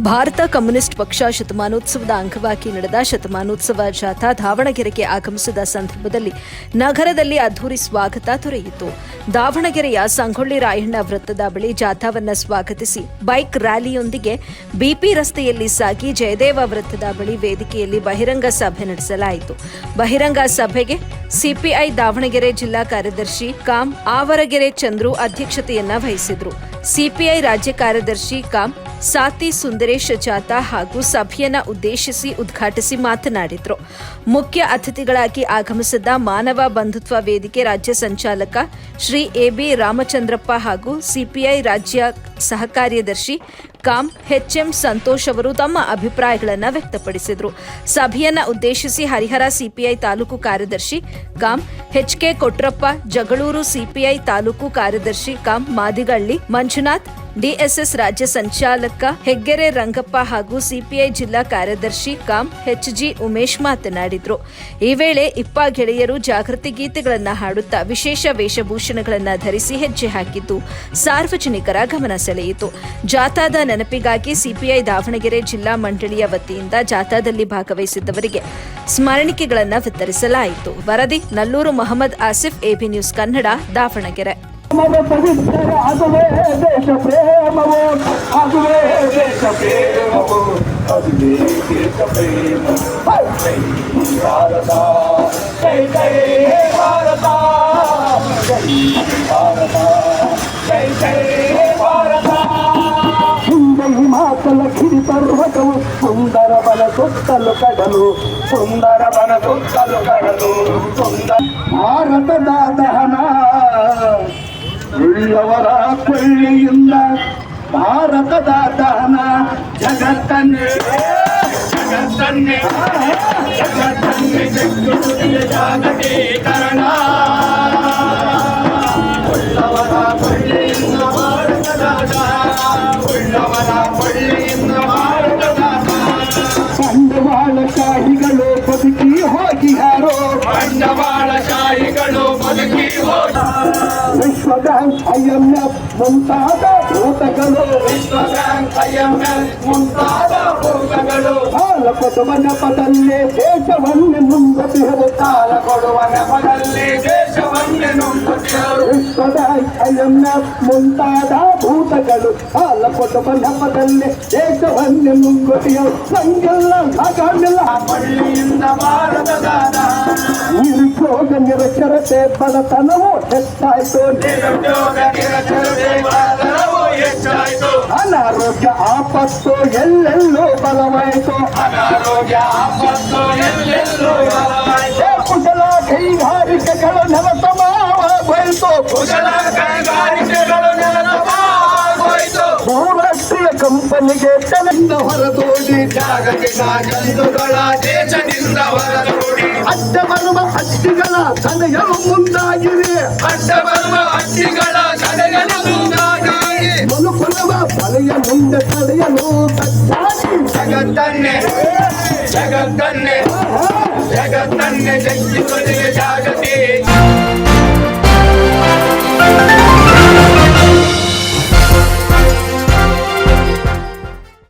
Bharat communist ಪಕ್ಷ ಶತಮಾನೋತ್ಸವದ ಅಂಗವಾಗಿ ನಡೆದ ಶತಮಾನೋತ್ಸವ ಜಾಥಾ ದಾವಣಗೆರೆಗೆ ಆಗಮಿಸಿದ ಸಂದರ್ಭದಲ್ಲಿ ನಗರದಲ್ಲಿ ಅದ್ದೂರಿ ಸ್ವಾಗತ ದೊರೆಯಿತು. ದಾವಣಗೆರೆಯ ಸಂಗೊಳ್ಳಿ ರಾಯಣ್ಣ ವೃತ್ತದ ಬಳಿ ಜಾಥಾವನ್ನು ಸ್ವಾಗತಿಸಿ ಬೈಕ್ ರ್ಯಾಲಿಯೊಂದಿಗೆ ಬಿಪಿ ರಸ್ತೆಯಲ್ಲಿ ಸಾಗಿ ಜಯದೇವ ವೃತ್ತದ ಬಳಿ ವೇದಿಕೆಯಲ್ಲಿ ಬಹಿರಂಗ ಸಭೆ ನಡೆಸಲಾಯಿತು. ಬಹಿರಂಗ ಸಭೆಗೆ ಸಿಪಿಐ ದಾವಣಗೆರೆ ಜಿಲ್ಲಾ ಕಾರ್ಯದರ್ಶಿ ಕಾಮ್ ಆವರಗೆರೆ ಚಂದ್ರು ಅಧ್ಯಕ್ಷತೆಯನ್ನ ವಹಿಸಿದ್ರು. ಸಿಪಿಐ ರಾಜ್ಯ ಕಾರ್ಯದರ್ಶಿ ಕಾಂ ಸಾತಿ ಸುಂದರೇಶ ಜಾತಾ ಹಾಗೂ ಸಭೆಯನ್ನು ಉದ್ದೇಶಿಸಿ ಉದ್ಘಾಟಿಸಿ ಮಾತನಾಡಿದರು. ಮುಖ್ಯ ಅತಿಥಿಗಳಾಗಿ ಆಗಮಿಸಿದ ಮಾನವ ಬಂಧುತ್ವ ವೇದಿಕೆ ರಾಜ್ಯ ಸಂಚಾಲಕ ಶ್ರೀ ಎಬಿ ರಾಮಚಂದ್ರಪ್ಪ ಹಾಗೂ ಸಿಪಿಐ ರಾಜ್ಯ ಸಹ ಕಾರ್ಯದರ್ಶಿ ಕಾಂ ಎಚ್ಎಂ ಸಂತೋಷ್ ಅವರು ತಮ್ಮ ಅಭಿಪ್ರಾಯಗಳನ್ನು ವ್ಯಕ್ತಪಡಿಸಿದರು. ಸಭೆಯನ್ನ ಉದ್ದೇಶಿಸಿ ಹರಿಹರ ಸಿಪಿಐ ತಾಲೂಕು ಕಾರ್ಯದರ್ಶಿ com HK Kotrappa, Jagalur CPI taluk ಕಾರ್ಯದರ್ಶಿ ಕಾಂ ಮಾದಿಗಳ್ಳಿ, ಮಂಜುನಾಥ್ ಡಿಎಸ್ಎಸ್ ರಾಜ್ಯ ಸಂಚಾಲಕ ಹೆಗ್ಗೆರೆ ರಂಗಪ್ಪ ಹಾಗೂ ಸಿಪಿಐ ಜಿಲ್ಲಾ ಕಾರ್ಯದರ್ಶಿ ಕಾಂ ಎಚ್ಜಿ ಉಮೇಶ್ ಮಾತನಾಡಿದರು. ಈ ವೇಳೆ ಇಪ್ಪ ಗೆಳೆಯರು ಜಾಗೃತಿ ಗೀತೆಗಳನ್ನು ಹಾಡುತ್ತಾ ವಿಶೇಷ ವೇಷಭೂಷಣಗಳನ್ನು ಧರಿಸಿ ಹೆಜ್ಜೆ ಹಾಕಿದ್ದು ಸಾರ್ವಜನಿಕರ ಗಮನ ಸೆಳೆಯಿತು. ಜಾಥಾದ ನೆನಪಿಗಾಗಿ ಸಿಪಿಐ ದಾವಣಗೆರೆ ಜಿಲ್ಲಾ ಮಂಡಳಿಯ ವತಿಯಿಂದ ಜಾಥಾದಲ್ಲಿ ಭಾಗವಹಿಸಿದ್ದವರಿಗೆ ಸ್ಮರಣಿಕೆಗಳನ್ನು ವಿತರಿಸಲಾಯಿತು. ವರದಿ, ನಲ್ಲೂರು ಮೊಹಮ್ಮದ್ ಆಸಿಫ್, ಎಬಿ ನ್ಯೂಸ್ ಕನ್ನಡ, ದಾವಣಗೆರೆ. అదువే దేశ ప్రేమవో అదువే దేశ ప్రేమవో అదువే దేశ ప్రేమ జై భారత! జై జై భారత! జై పర్వతము సుందర బల కొత్తలు కడలు సుందర బల కొత్తలు కడలు సుందర భారత దాదా ಭಾರತದ ದಹನ ಜಗತ್ತನ್ನೇ ಜಗತ್ತನ್ನೇ ಜಗತ್ತನ್ನೇ ಜಗ್ಗುತ್ತಿದೆ ಜಾಗತೀಕರಣ ಉಳ್ಳವರ ಕೊಳ್ಳಿಯಿಂದ ಭಾರತದ ದಹನ ಉಳ್ಳವರ ಕೊಳ್ಳಿಯಿಂದ ಭಾರತದ ಬಂಡವಾಳಶಾಹಿಗಳು ಬದುಕಿ ಹೋಗಿಯಾರೋ ಬಂಡವಾಳಶಾಹಿಗಳು ಬದುಕಿ ಹೋದ ವಿಶ್ವ ಬ್ಯಾಂಕ್ ಐಎಂಎಫ್ ಮುಂತಾದ ಭೂತಗಳು ವಿಶ್ವ ಬ್ಯಾಂಕ್ ಐಎಂಎಫ್ ಮುಂತಾದ ಭೂತಗಳು ಕಾಲ ಕೊಡುವ ನೆಪದಲ್ಲಿ ದೇಶವನ್ನೇ ಮುಂದಟಿಹರು ಕಾಲ ಕೊಡುವ ನೆಪದಲ್ಲಿ ದೇಶವನ್ನೇ ನುಂಗುತ್ತಿದರು ವಿಶ್ವ ಬ್ಯಾಂಕ್ ಐಎಂಎಫ್ ಮುಂತಾದ ಭೂತಗಳು ಕಾಲ ಕೊಡುವ ನೆಪದಲ್ಲಿ ದೇಶವನ್ನೇ ಮುಂಗಟಿಯರು ಸಂಗಿಲ್ಲ ಸಾಕಾಗಿಲ್ಲ ಪಳ್ಳಿಯಿಂದ ಭಾರತದ ನಿರುದ್ಯೋಗ ನಿರಕ್ಷರತೆ ಬಡತನವು ಹೆಚ್ಚಾಯಿತು. ಅನಾರೋಗ್ಯ ಆಪತ್ತು ಎಲ್ಲೆಲ್ಲೂ ಬಲವಾಯಿತು. ಅನಾರೋಗ್ಯ ಆಪತ್ತು ಎಲ್ಲೆಲ್ಲೂ ಬಲವಾಯಿತು ಕುಶಲ ಕೈಗಾರಿಕೆಗಳು ನೆಲಸಮವಾಗೋಯಿತು ಕುಶಲ ಬಹುರಾಷ್ಟ್ರೀಯ ಕಂಪನಿಗೆ ತನ್ನಿಂದ ಹೊರದೋಡಿ ಜಾಗತಿಕ ಜಂತುಗಳ ದೇಶದಿಂದ ಹೊರದೂಡಿ ಅಡ್ಡ ಬರುವ ಹಟ್ಟಿಗಳ ತಡೆಯಲು ಮುಂದಾಗಿವೆ ಅಡ್ಡ ಬರುವ ಹಟ್ಟಿಗಳ ತಡೆಯಲು ಮುಂದಾಗಿ ಮನುಕುಲವ ಬಲೆಯ ಮುಂದೆ ತಡೆಯಲು ಸಜ್ಜಾಗಿ ಜಗತ್ತನ್ನೇ ಜಗತ್ತನ್ನೇ ಜಗತ್ತನ್ನೇ ಜಗ್ಗಿಸುವುದೇ ಜಾಗತಿ